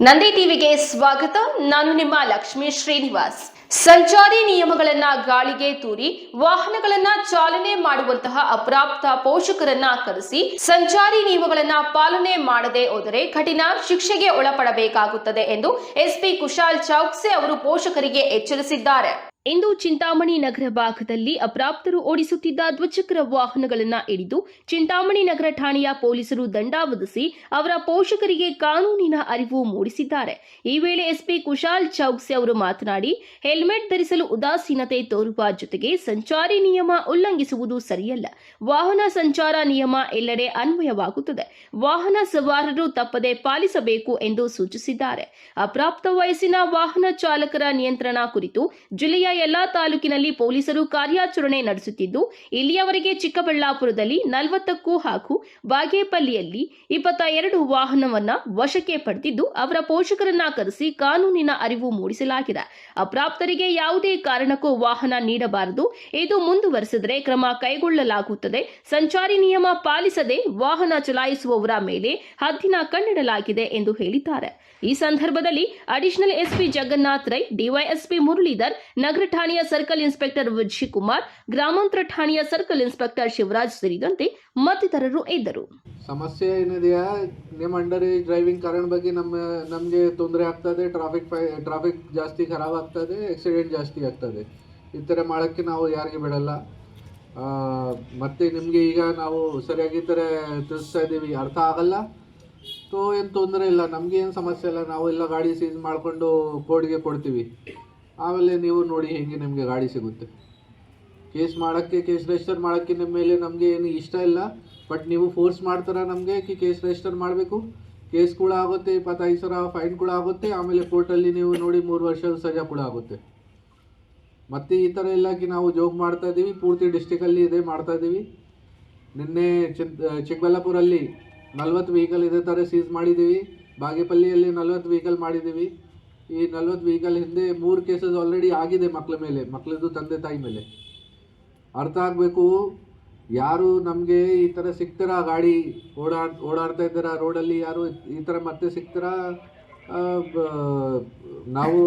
ನಂದಿ ಟಿವಿಗೆ ಸ್ವಾಗತ. ನಾನು ನಿಮ್ಮ ಲಕ್ಷ್ಮೀ ಶ್ರೀನಿವಾಸ್. ಸಂಚಾರಿ ನಿಯಮಗಳನ್ನ ಗಾಳಿಗೆ ತೂರಿ, ವಾಹನಗಳನ್ನ ಚಾಲನೆ ಮಾಡುವಂತಹ ಅಪ್ರಾಪ್ತ ಪೋಷಕರನ್ನ ಕರೆಸಿ, ಸಂಚಾರಿ ನಿಯಮಗಳನ್ನ ಪಾಲನೆ ಮಾಡದೆ ಹೋದರೆ ಕಠಿಣ ಶಿಕ್ಷೆಗೆ ಒಳಪಡಬೇಕಾಗುತ್ತದೆ ಎಂದು ಎಸ್ಪಿ ಕುಶಾಲ್ ಚೌಕ್ಸೆ ಅವರು ಪೋಷಕರಿಗೆ ಎಚ್ಚರಿಸಿದ್ದಾರೆ. ಇಂದು ಚಿಂತಾಮಣಿ ನಗರ ಭಾಗದಲ್ಲಿ ಅಪ್ರಾಪ್ತರು ಓಡಿಸುತ್ತಿದ್ದ ದ್ವಿಚಕ್ರ ವಾಹನಗಳನ್ನು ಹಿಡಿದು ಚಿಂತಾಮಣಿ ನಗರ ಠಾಣೆಯ ಪೊಲೀಸರು ದಂಡ ವಿಧಿಸಿ ಅವರ ಪೋಷಕರಿಗೆ ಕಾನೂನಿನ ಅರಿವು ಮೂಡಿಸಿದ್ದಾರೆ. ಈ ವೇಳೆ ಎಸ್ಪಿ ಕುಶಾಲ್ ಚೌಕ್ಸಿ ಅವರು ಮಾತನಾಡಿ, ಹೆಲ್ಮೆಟ್ ಧರಿಸಲು ಉದಾಸೀನತೆ ತೋರುವ ಜೊತೆಗೆ ಸಂಚಾರಿ ನಿಯಮ ಉಲ್ಲಂಘಿಸುವುದು ಸರಿಯಲ್ಲ. ವಾಹನ ಸಂಚಾರ ನಿಯಮ ಎಲ್ಲೆಡೆ ಅನ್ವಯವಾಗುತ್ತದೆ. ವಾಹನ ಸವಾರರು ತಪ್ಪದೆ ಪಾಲಿಸಬೇಕು ಎಂದು ಸೂಚಿಸಿದ್ದಾರೆ. ಅಪ್ರಾಪ್ತ ವಯಸ್ಸಿನ ವಾಹನ ಚಾಲಕರ ನಿಯಂತ್ರಣ ಕುರಿತು ಜಿಲ್ಲೆಯ ಎಲ್ಲಾ ತಾಲೂಕಿನಲ್ಲಿ ಪೊಲೀಸರು ಕಾರ್ಯಾಚರಣೆ ನಡೆಸುತ್ತಿದ್ದು, ಇಲ್ಲಿಯವರೆಗೆ ಚಿಕ್ಕಬಳ್ಳಾಪುರದಲ್ಲಿ ನಲವತ್ತಕ್ಕೂ ಹಾಗೂ ಬಾಗೇಪಲ್ಲಿಯಲ್ಲಿ ಇಪ್ಪತ್ತ ಎರಡು ವಾಹನವನ್ನ ವಶಕ್ಕೆ ಪಡೆದಿದ್ದು, ಅವರ ಪೋಷಕರನ್ನ ಕರೆಸಿ ಕಾನೂನಿನ ಅರಿವು ಮೂಡಿಸಲಾಗಿದೆ. ಅಪ್ರಾಪ್ತರಿಗೆ ಯಾವುದೇ ಕಾರಣಕ್ಕೂ ವಾಹನ ನೀಡಬಾರದು. ಇದು ಮುಂದುವರೆಸಿದರೆ ಕ್ರಮ ಕೈಗೊಳ್ಳಲಾಗುತ್ತದೆ. ಸಂಚಾರಿ ನಿಯಮ ಪಾಲಿಸದೆ ವಾಹನ ಚಲಾಯಿಸುವವರ ಮೇಲೆ ಹದ್ದಿನ ಕಣ್ಣಿಡಲಾಗಿದೆ ಎಂದು ಹೇಳಿದ್ದಾರೆ. ಈ ಸಂದರ್ಭದಲ್ಲಿ additional SP Jagannath Rai, DYSP Muralidhar, ನಗರ ಠಾಣೆಯ ಸರ್ಕಲ್ ಇನ್ಸ್ಪೆಕ್ಟರ್ ವಿಜಯ್ ಕುಮಾರ್ ಗ್ರಾಮಾಂತರ ಠಾಣೆಯ ಸರ್ಕಲ್ ಇನ್ಸ್ಪೆಕ್ಟರ್ ಶಿವರಾಜ್ ಸೇರಿದಂತೆ ಮತ್ತಿತರರು ಇದ್ದರು. ಸಮಸ್ಯೆ ಏನಿದೆಯಾ? ನಿಮ್ಮ ಅಂಡರ್ ಏಜ್ ಡ್ರೈವಿಂಗ್ ಕಾರಣ ಬಗ್ಗೆ ನಮ್ಮ, ನಮಗೆ ತೊಂದರೆ ಆಗ್ತದೆ ಟ್ರಾಫಿಕ್ ಟ್ರಾಫಿಕ್ ಜಾಸ್ತಿ ಖರಾಬ್ ಆಗ್ತದೆ ಆಕ್ಸಿಡೆಂಟ್ ಜಾಸ್ತಿ ಆಗ್ತದೆ. ಈ ಥರ ಮಾಡೋಕ್ಕೆ ನಾವು ಯಾರಿಗೆ ಬಿಡಲ್ಲ. ಮತ್ತೆ ನಿಮಗೆ ಈಗ ನಾವು ಸರಿಯಾಗಿ ಥರ ತಿಳಿಸ್ತಾ ಇದ್ದೀವಿ, ಅರ್ಥ ಆಗಲ್ಲ. ಸೊ ಏನು ತೊಂದರೆ ಇಲ್ಲ, ನಮಗೆ ಸಮಸ್ಯೆ ಇಲ್ಲ, ನಾವು ಎಲ್ಲ ಗಾಡಿ ಸೀಸ್ ಮಾಡಿಕೊಂಡು ಕೋರ್ಟ್ಗೆ ಕೊಡ್ತೀವಿ. ಆಮೇಲೆ ನೀವು ನೋಡಿ ಹೇಗೆ ನಿಮಗೆ ಗಾಡಿ ಸಿಗುತ್ತೆ. ಕೇಸ್ ಮಾಡೋಕ್ಕೆ, ಕೇಸ್ ರಿಜಿಸ್ಟರ್ ಮಾಡೋಕ್ಕೆ ನಿಮ್ಮ ಮೇಲೆ ನಮಗೆ ಏನು ಇಷ್ಟ ಇಲ್ಲ. ಬಟ್ ನೀವು ಫೋರ್ಸ್ ಮಾಡ್ತಾರ ನಮಗೆ ಕಿ ಕೇಸ್ ರಿಜಿಸ್ಟರ್ ಮಾಡಬೇಕು. ಕೇಸ್ ಕೂಡ ಆಗುತ್ತೆ, ಇಪ್ಪತ್ತೈದು ಸಾವಿರ ಫೈನ್ ಕೂಡ ಆಗುತ್ತೆ. ಆಮೇಲೆ ಕೋರ್ಟಲ್ಲಿ ನೀವು ನೋಡಿ ಮೂರು ವರ್ಷದ ಸಜಾ ಕೂಡ ಆಗುತ್ತೆ. ಮತ್ತೆ ಈ ಥರ ಇಲ್ಲ ಕಿ ನಾವು ಜೋಗ್ ಮಾಡ್ತಾ ಇದ್ದೀವಿ. ಪೂರ್ತಿ ಡಿಸ್ಟಿಕಲ್ಲಿ ಇದೇ ಮಾಡ್ತಾ ಇದ್ದೀವಿ. ನಿನ್ನೆ ಚಿಕ್ ಚಿಕ್ಕಬಳ್ಳಾಪುರಲ್ಲಿ ನಲ್ವತ್ತು ವೆಹಿಕಲ್ ಇದೇ ಥರ ಸೀಸ್ ಮಾಡಿದ್ದೀವಿ. ಬಾಗೇಪಲ್ಲಿಯಲ್ಲಿ ನಲ್ವತ್ತು ವೆಹಿಕಲ್ ಮಾಡಿದ್ದೀವಿ. ಈ ನಲ್ವತ್ತು ವೆಹಿಕಲ್ ಹಿಂದೆ ಮೂರು ಕೇಸಸ್ ಆಲ್ರೆಡಿ ಆಗಿದೆ ಮಕ್ಕಳ ಮೇಲೆ ಮಕ್ಕಳದ್ದು ತಂದೆ ತಾಯಿ ಮೇಲೆ. ಅರ್ಥ ಆಗಬೇಕು? ಯಾರು ನಮಗೆ ಈ ಥರ ಸಿಗ್ತಾರ ಗಾಡಿ ಓಡಾಡ್ ಓಡಾಡ್ತಾ ಇದ್ದಾರ ರೋಡಲ್ಲಿ? ಯಾರು ಈ ಥರ ಮತ್ತೆ ಸಿಗ್ತಾರ ನಾವು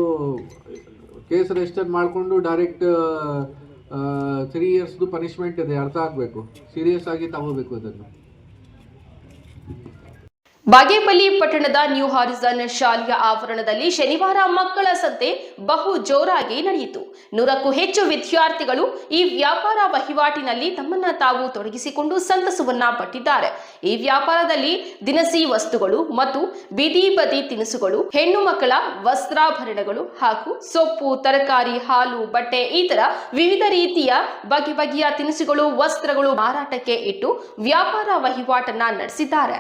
ಕೇಸ್ ರಿಜಿಸ್ಟರ್ ಮಾಡಿಕೊಂಡು ಡೈರೆಕ್ಟ್ ತ್ರೀ ಇಯರ್ಸ್ದು ಪನಿಷ್ಮೆಂಟ್ ಇದೆ, ಅರ್ಥ ಆಗಬೇಕು. ಸೀರಿಯಸ್ ಆಗಿ ತಗೋಬೇಕು ಅದನ್ನು. ಬಾಗೇಪಲ್ಲಿ ಪಟ್ಟಣದ ನ್ಯೂ ಹಾರಿಸನ್ ಶಾಲೆಯ ಆವರಣದಲ್ಲಿ ಶನಿವಾರ ಮಕ್ಕಳ ಸಂತೆ ಬಹು ಜೋರಾಗಿ ನಡೆಯಿತು. ನೂರಕ್ಕೂ ಹೆಚ್ಚು ವಿದ್ಯಾರ್ಥಿಗಳು ಈ ವ್ಯಾಪಾರ ವಹಿವಾಟಿನಲ್ಲಿ ತಮ್ಮನ್ನ ತಾವು ತೊಡಗಿಸಿಕೊಂಡು ಸಂತಸವನ್ನ ಪಟ್ಟಿದ್ದಾರೆ. ಈ ವ್ಯಾಪಾರದಲ್ಲಿ ದಿನಸಿ ವಸ್ತುಗಳು ಮತ್ತು ಬೀದಿ ಬದಿ ತಿನಿಸುಗಳು, ಹೆಣ್ಣು ಮಕ್ಕಳ ವಸ್ತ್ರಾಭರಣಗಳು ಹಾಗೂ ಸೊಪ್ಪು, ತರಕಾರಿ, ಹಾಲು, ಬಟ್ಟೆ ಈ ತರ ವಿವಿಧ ರೀತಿಯ ಬಗೆ ಬಗೆಯ ತಿನಿಸುಗಳು, ವಸ್ತ್ರಗಳು ಮಾರಾಟಕ್ಕೆ ಇಟ್ಟು ವ್ಯಾಪಾರ ವಹಿವಾಟನ್ನ ನಡೆಸಿದ್ದಾರೆ.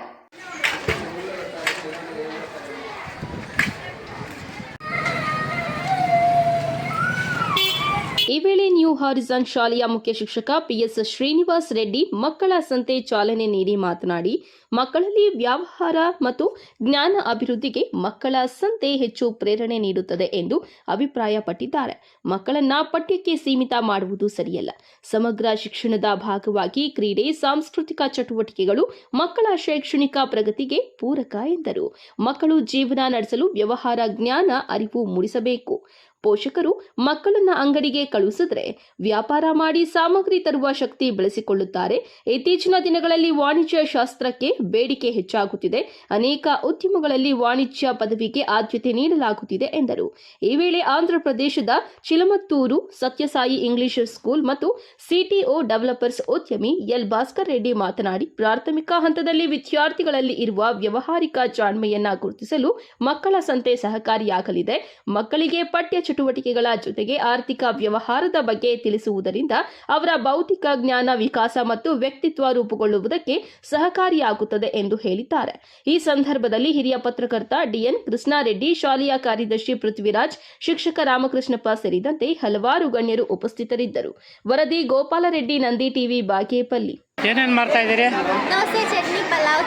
ಈ ವೇಳೆ ನ್ಯೂ ಹಾರಿಸನ್ ಶಾಲೆಯ ಮುಖ್ಯ ಶಿಕ್ಷಕ ಪಿಎಸ್ ಶ್ರೀನಿವಾಸ್ ರೆಡ್ಡಿ ಮಕ್ಕಳ ಸಂತೆ ಚಾಲನೆ ನೀಡಿ ಮಾತನಾಡಿ, ಮಕ್ಕಳಲ್ಲಿ ವ್ಯವಹಾರ ಮತ್ತು ಜ್ಞಾನ ಅಭಿವೃದ್ಧಿಗೆ ಮಕ್ಕಳ ಸಂತೆ ಹೆಚ್ಚು ಪ್ರೇರಣೆ ನೀಡುತ್ತದೆ ಎಂದು ಅಭಿಪ್ರಾಯಪಟ್ಟಿದ್ದಾರೆ. ಮಕ್ಕಳನ್ನ ಪಠ್ಯಕ್ಕೆ ಸೀಮಿತ ಮಾಡುವುದು ಸರಿಯಲ್ಲ. ಸಮಗ್ರ ಶಿಕ್ಷಣದ ಭಾಗವಾಗಿ ಕ್ರೀಡೆ, ಸಾಂಸ್ಕೃತಿಕ ಚಟುವಟಿಕೆಗಳು ಮಕ್ಕಳ ಶೈಕ್ಷಣಿಕ ಪ್ರಗತಿಗೆ ಪೂರಕ ಎಂದರು. ಮಕ್ಕಳು ಜೀವನ ನಡೆಸಲು ವ್ಯವಹಾರ ಜ್ಞಾನ ಅರಿವು ಮೂಡಿಸಬೇಕು. ಪೋಷಕರು ಮಕ್ಕಳನ್ನ ಅಂಗಡಿಗೆ ಕಳುಹಿಸಿದ್ರೆ ವ್ಯಾಪಾರ ಮಾಡಿ ಸಾಮಗ್ರಿ ತರುವ ಶಕ್ತಿ ಬೆಳೆಸಿಕೊಳ್ಳುತ್ತಾರೆ. ಇತ್ತೀಚಿನ ದಿನಗಳಲ್ಲಿ ವಾಣಿಜ್ಯ ಶಾಸ್ತ್ರಕ್ಕೆ ಬೇಡಿಕೆ ಹೆಚ್ಚಾಗುತ್ತಿದೆ. ಅನೇಕ ಉದ್ಯಮಗಳಲ್ಲಿ ವಾಣಿಜ್ಯ ಪದವಿಗೆ ಆದ್ಯತೆ ನೀಡಲಾಗುತ್ತಿದೆ ಎಂದರು. ಈ ವೇಳೆ ಆಂಧ್ರಪ್ರದೇಶದ ಚಿಲಮತ್ತೂರು ಸತ್ಯಸಾಯಿ ಇಂಗ್ಲಿಷ್ ಸ್ಕೂಲ್ ಮತ್ತು ಸಿಟಿಒ ಡೆವಲಪರ್ಸ್ ಉದ್ಯಮಿ ಎಲ್ ಭಾಸ್ಕರ್ ರೆಡ್ಡಿ ಮಾತನಾಡಿ, ಪ್ರಾಥಮಿಕ ಹಂತದಲ್ಲಿ ವಿದ್ಯಾರ್ಥಿಗಳಲ್ಲಿ ಇರುವ ವ್ಯವಹಾರಿಕ ಜಾಣ್ಮೆಯನ್ನ ಗುರುತಿಸಲು ಮಕ್ಕಳ ಸಂತೆ ಸಹಕಾರಿಯಾಗಲಿದೆ. ಮಕ್ಕಳಿಗೆ ಪಠ್ಯ ಚಟುವಟಿಕೆಗಳ ಜೊತೆಗೆ ಆರ್ಥಿಕ ವ್ಯವಹಾರದ ಬಗ್ಗೆ ತಿಳಿಸುವುದರಿಂದ ಅವರ ಭೌತಿಕ ಜ್ಞಾನ ವಿಕಾಸ ಮತ್ತು ವ್ಯಕ್ತಿತ್ವ ರೂಪುಗೊಳ್ಳುವುದಕ್ಕೆ ಸಹಕಾರಿಯಾಗುತ್ತದೆ ಎಂದು ಹೇಳಿದ್ದಾರೆ. ಈ ಸಂದರ್ಭದಲ್ಲಿ ಹಿರಿಯ ಪತ್ರಕರ್ತ ಡಿಎನ್ ಕೃಷ್ಣಾರೆಡ್ಡಿ ಶಾಲೆಯ ಕಾರ್ಯದರ್ಶಿ ಪೃಥ್ವಿರಾಜ್ ಶಿಕ್ಷಕ ರಾಮಕೃಷ್ಣಪ್ಪ ಸೇರಿದಂತೆ ಹಲವಾರು ಗಣ್ಯರು ಉಪಸ್ಥಿತರಿದ್ದರು. ವರದಿ ಗೋಪಾಲರೆಡ್ಡಿ ನಂದಿ ಟಿವಿ ಬಾಗೇಪಲ್ಲಿ. ಏನೇನು ಮಾಡ್ತಾ ಇದ್ದೀರಿ? ದೋಸೆ ಚಟ್ನಿ ಪಲಾವ್.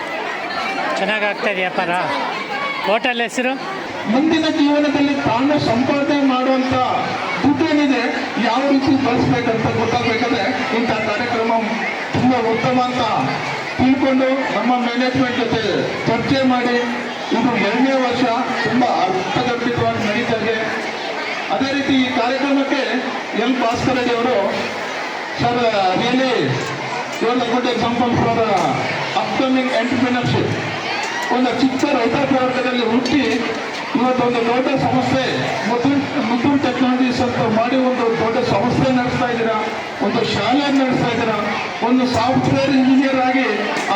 ಚೆನ್ನಾಗಿ ಆಗ್ತಾ ಇದೆಯಾ ಪರ ಹೋಟೆಲ್ ಹೆಸರು? ಮುಂದಿನ ಜೀವನದಲ್ಲಿ ತಾನು ಸಂಪಾದನೆ ಮಾಡುವಂತ ದುಡ್ಡೇನಿದೆ, ಯಾವ ರೀತಿ ಬಳಸ್ಬೇಕಂತ ಗೊತ್ತಾಗಬೇಕಾದ್ರೆ ಇಂಥ ಕಾರ್ಯಕ್ರಮ ತುಂಬಾ ಉತ್ತಮ ಅಂತ ತಿಳ್ಕೊಂಡು ನಮ್ಮ ಮ್ಯಾನೇಜ್ಮೆಂಟ್ ಜೊತೆ ಚರ್ಚೆ ಮಾಡಿ ಇದು ಎರಡನೇ ವರ್ಷ ತುಂಬಾ ಅರ್ಥಗರ್ಭಿತವಾಗಿ ನಡೀತಾ ಇದೆ. ಅದೇ ರೀತಿ ಈ ಕಾರ್ಯಕ್ರಮಕ್ಕೆ ಎಲ್ ಭಾಸ್ಕರ್ ಅವರು, ಸರ್ ರಿಯಲಿ ಇವತ್ತು good example for upcoming entrepreneurship ಒಂದು ಚಿಕ್ಕ ರೈತ ವರ್ಗದಲ್ಲಿ ಹುಟ್ಟಿ ಇವತ್ತು ಒಂದು ದೊಡ್ಡ ಸಂಸ್ಥೆ. ಮುತ್ತೂರ್ ಮುತ್ತೂರ್ ಟೆಕ್ನಾಲಜೀಸ್ ಅಂತ ಮಾಡಿ ಒಂದು ದೊಡ್ಡ ಸಂಸ್ಥೆ ನಡೆಸ್ತಾ ಇದ್ದೀರಾ? ಒಂದು ಶಾಲೆ ನಡೆಸ್ತಾ ಇದ್ದೀರಾ? ಒಂದು ಸಾಫ್ಟ್ವೇರ್ ಇಂಜಿನಿಯರ್ ಆಗಿ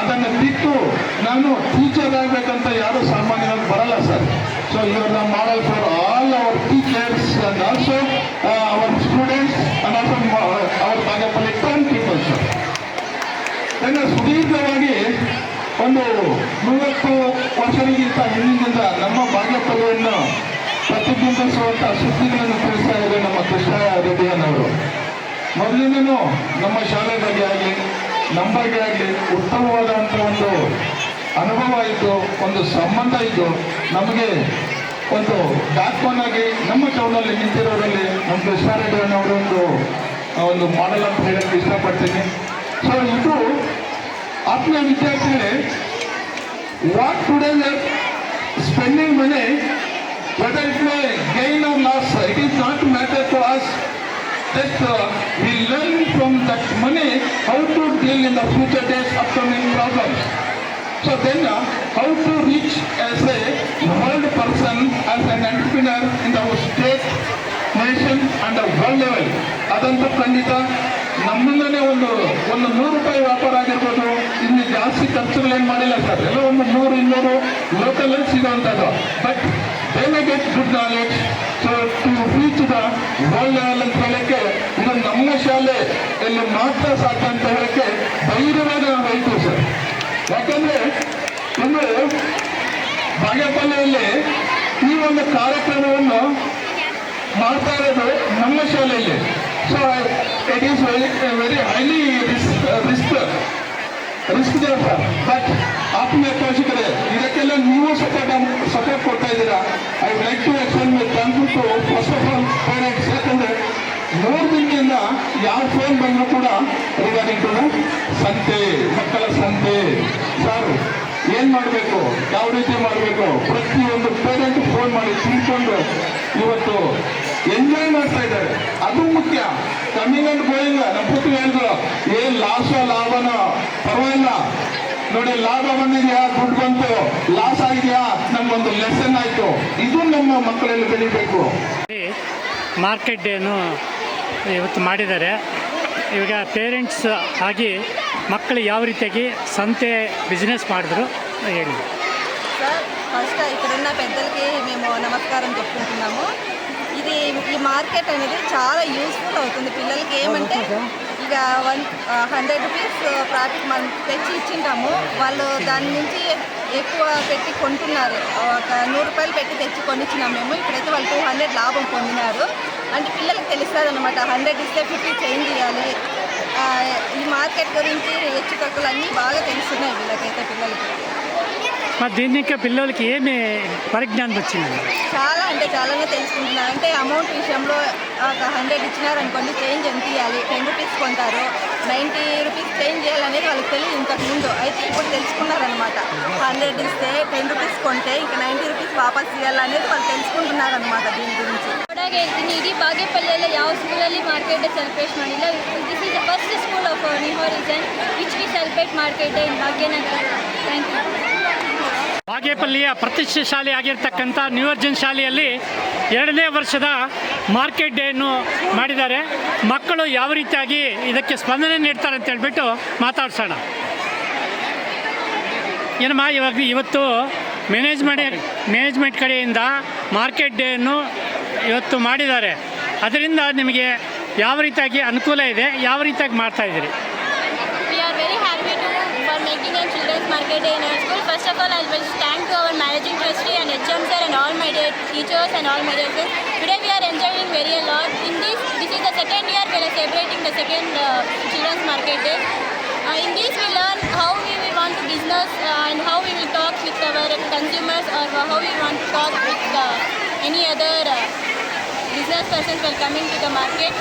ಅದನ್ನು ಬಿಟ್ಟು ನಾನು ಟೀಚರ್ ಆಗಬೇಕಂತ ಯಾರು ಸಾಮಾನ್ಯವಾಗಿ ಬರಲ್ಲ ಸರ್. ಸೊ ಇವರು ನಾವು model for all our teachers and also our students and also our Bagepalli ten peoples sir ನನ್ನ ಸುದೀರ್ಘವಾಗಿ ಒಂದು ಮೂವತ್ತು ವರ್ಷಗಳಿಗಿಂತ ಹಿಂದಿನಿಂದ ನಮ್ಮ ಬಾಗೇಪಲ್ಲಿಯನ್ನು ಪ್ರತಿಬಿಂಬಿಸುವಂಥ ಸುದ್ದಿಗಳನ್ನು ತಿಳಿಸ್ತಾ ಇದ್ದಾರೆ ನಮ್ಮ ಕೃಷ್ಣ ರೆಡ್ಡಿಯನ್ನವರು ಮೊದಲಿಂದನೂ ನಮ್ಮ ಶಾಲೆ ಬಗ್ಗೆ ಆಗಲಿ ನಮ್ಮ ಬಗ್ಗೆ ಆಗಲಿ ಉತ್ತಮವಾದಂಥ ಒಂದು ಅನುಭವ ಇದ್ದು, ಒಂದು ಸಂಬಂಧ ಇದ್ದು, ನಮಗೆ ಒಂದು ಆಗಿ ನಮ್ಮ ಟೌನಲ್ಲಿ ನಿಂತಿರೋರಲ್ಲಿ ನಮ್ಮ ಕೃಷ್ಣ ಅವರೊಂದು ಒಂದು ಮಾಡೆಲ್ ಅಂತ ಹೇಳಕ್ಕೆ ಇಷ್ಟಪಡ್ತೀನಿ. ಸೊ ಇದು ಆತ್ಮೀಯ ವಿದ್ಯಾರ್ಥಿಗಳೇ what today spending money whether it may gain or loss it is not matter to us that uh, we learn from that money how to deal in the future days upcoming problems. So then uh, how to reach as a world person, as an entrepreneur in our state, nation and the world level. ಅದಂತೂ ಖಂಡಿತ ನಮ್ಮಿಂದನೇ ಒಂದು ಒಂದು ನೂರು ರೂಪಾಯಿ ವ್ಯಾಪಾರ ಆಗಿರ್ಬೋದು. ಇಲ್ಲಿ ಜಾಸ್ತಿ ಖರ್ಚುಗಳೇನು ಮಾಡಿಲ್ಲ ಸರ್. ಎಲ್ಲ ಒಂದು ನೂರು, ಇನ್ನೂರು ಲೋಕಲಲ್ಲಿ ಸಿಗುವಂಥದ್ದು. But they get good knowledge so to reach the world level ಅಂತ ಹೇಳಕ್ಕೆ, ಇದು ನಮ್ಮ ಶಾಲೆ ಇಲ್ಲಿ ಮಾತ್ರ ಸಾಕು ಅಂತ ಹೇಳಕ್ಕೆ ಧೈರ್ಯವಾಗಿ ನಾವು ಹೇಳ್ತೀವಿ ಸರ್. ಯಾಕಂದ್ರೆ, ಇನ್ನು ಬಾಗೇಪಲ್ಲಿಯಲ್ಲಿ ಈ ಒಂದು ಕಾರ್ಯಕ್ರಮವನ್ನು ಮಾಡ್ತಾ ಇರೋದು ನಮ್ಮ ಶಾಲೆಯಲ್ಲಿ. So I, very very highly risk risk risk ಇದೆ ಸರ್ ಬಟ್ ಆತ್ಮೀಯ ಪೋಷಕರೇ ಇದಕ್ಕೆಲ್ಲ ನೀವು ಸಪೋರ್ಟ್ ಸಪೋರ್ಟ್ ಕೊಡ್ತಾ ಇದ್ದೀರಾ? I like to explain my thank first of all parents ಯಾಕಂದ್ರೆ ಮೂರು ದಿನದಿಂದ ಯಾವ ಫೋನ್ ಬಂದರೂ ಕೂಡ ರಿಗಾರ್ಡಿಂಗ್ ಟು ಸಂತೆ ಮಕ್ಕಳ ಸಂತೆ. ಸರ್ ಏನು ಮಾಡಬೇಕು? ಯಾವ ರೀತಿ ಮಾಡಬೇಕು? ಪ್ರತಿಯೊಂದು ಪೇರೆಂಟ್ ಫೋನ್ ಮಾಡಿ ತಿಳ್ಕೊಂಡು ಇವತ್ತು ಎಂಜಾಯ್ ಮಾಡ್ತಾ ಇದ್ದಾರೆ ಅದು ಮುಖ್ಯ ಕಮ್ಮಿಂಗ್ ಅಂಡ್ ಗೋಯಿಂಗ್ ನಮ್ಮ ಪುತ್ರ ಹೇಳಿದ್ರು ಏನ್ ಲಾಸೋ ಲಾಭನೋ ಪರವಾಗಿಲ್ಲ ನೋಡಿ ಲಾಭ ಬಂದಿದ್ಯಾ ದುಡ್ಡು ಬಂತು ಲಾಸ್ ಆಗಿದೆಯಾ ನಮ್ಗೊಂದು ಲೆಸನ್ ಆಯ್ತು ಇದು ನಮ್ಮ ಮಕ್ಕಳಲ್ಲಿ ಬೆಳಿಬೇಕು ಮಾರ್ಕೆಟ್ ಡೇನು ಇವತ್ತು ಮಾಡಿದ್ದಾರೆ ಇವಾಗ ಪೇರೆಂಟ್ಸ್ ಆಗಿ మక్కలు ಯಾವ ರೀತಿಯಾಗಿ సంతే బిజినెస్ ಮಾಡಿದ್ರು ಹೇಳಿ సార్ ఫస్ట్ ఇక్కడున్న పెద్దలకి మేము నమస్కారం చెప్పుకుంటున్నాము ఇది ఈ మార్కెట్ అనేది చాలా యూస్ఫుల్ అవుతుంది. పిల్లలకి ఏమంటే ఇక వన్ హండ్రెడ్ రూపీస్ ప్రాఫిట్ మనం తెచ్చి ఇచ్చింటాము. వాళ్ళు దాని నుంచి ఎక్కువ పెట్టి కొంటున్నారు. ఒక నూరు రూపాయలు పెట్టి తెచ్చి కొనిచ్చినాం మేము. ఇప్పుడైతే వాళ్ళు టూ హండ్రెడ్ లాభం పొందినారు. అంటే పిల్లలకి తెలుస్తుంది అనమాట హండ్రెడ్ ఇస్తే ఫిఫ్టీ చేంజ్ చేయాలి ఈ మార్కెట్ గురించి హెచ్చు తక్కువలు అన్నీ బాగా తెలుస్తున్నాయి వీళ్ళకైతే పిల్లలకి. మరి దీన్ని ఇంకా పిల్లలకి ఏమి పరిజ్ఞానం వచ్చింది చాలా అంటే చాలానే తెలుసుకుంటున్నారు అంటే అమౌంట్ విషయంలో ఒక హండ్రెడ్ ఇచ్చినారు అనుకోండి చేంజ్ ఎంత ఇవ్వాలి టెన్ రూపీస్ కొంటారు. నైంటీ రూపీస్ చేంజ్ చేయాలనేది వాళ్ళకి తెలియదు ఇంతకుముందు అయితే ఇప్పుడు తెలుసుకున్నారనమాట హండ్రెడ్ ఇస్తే టెన్ రూపీస్ కొంటే ఇంకా నైంటీ రూపీస్ వాపస్ చేయాలనేది వాళ్ళు తెలుసుకుంటున్నారనమాట దీని గురించి. ఇది బాగేపల్లెలో యావ స్కూల్ ಯಾವ ಸ್ಕೂಲಲ್ಲಿ ಮಾರ್ಕೆಟ್ ಡೇ ಸೆಲೆಬ್ರೇಟ್ ಮಾಡಿಲ್ಲ this is the first school of ನಿಹೋ reason which we celebrate market day in ಬಾಗೇಪಲ್ಲಿಯ ಪ್ರತಿಷ್ಠೆ ಶಾಲೆ ಆಗಿರ್ತಕ್ಕಂಥ ನ್ಯೂವರ್ಜನ್ ಶಾಲೆಯಲ್ಲಿ ಎರಡನೇ ವರ್ಷದ ಮಾರ್ಕೆಟ್ ಡೇಯನ್ನು ಮಾಡಿದ್ದಾರೆ. ಮಕ್ಕಳು ಯಾವ ರೀತಿಯಾಗಿ ಇದಕ್ಕೆ ಸ್ಪಂದನೆ ನೀಡ್ತಾರೆ ಅಂತ ಹೇಳ್ಬಿಟ್ಟು ಮಾತಾಡ್ಸೋಣ. ಏನಮ್ಮ, ಇವಾಗ ಇವತ್ತು ಮ್ಯಾನೇಜ್ಮೆಂಟ್ ಮ್ಯಾನೇಜ್ಮೆಂಟ್ ಕಡೆಯಿಂದ ಮಾರ್ಕೆಟ್ ಡೇಯನ್ನು ಇವತ್ತು ಮಾಡಿದ್ದಾರೆ. ಅದರಿಂದ ನಿಮಗೆ ಯಾವ ರೀತಿಯಾಗಿ ಅನುಕೂಲ ಇದೆ, ಯಾವ ರೀತಿಯಾಗಿ ಮಾಡ್ತಾ children's market day in our school. First of all, I will thank to our managing trustee and HM sir and all my dear teachers and all my dear friends. Today we are enjoying very a lot. In this, this is the second year we are celebrating the second uh, children's market day. Uh, in this we learn how we will want to business uh, and how we will talk with our consumers or how we want to talk with uh, any other uh, business persons well coming to the market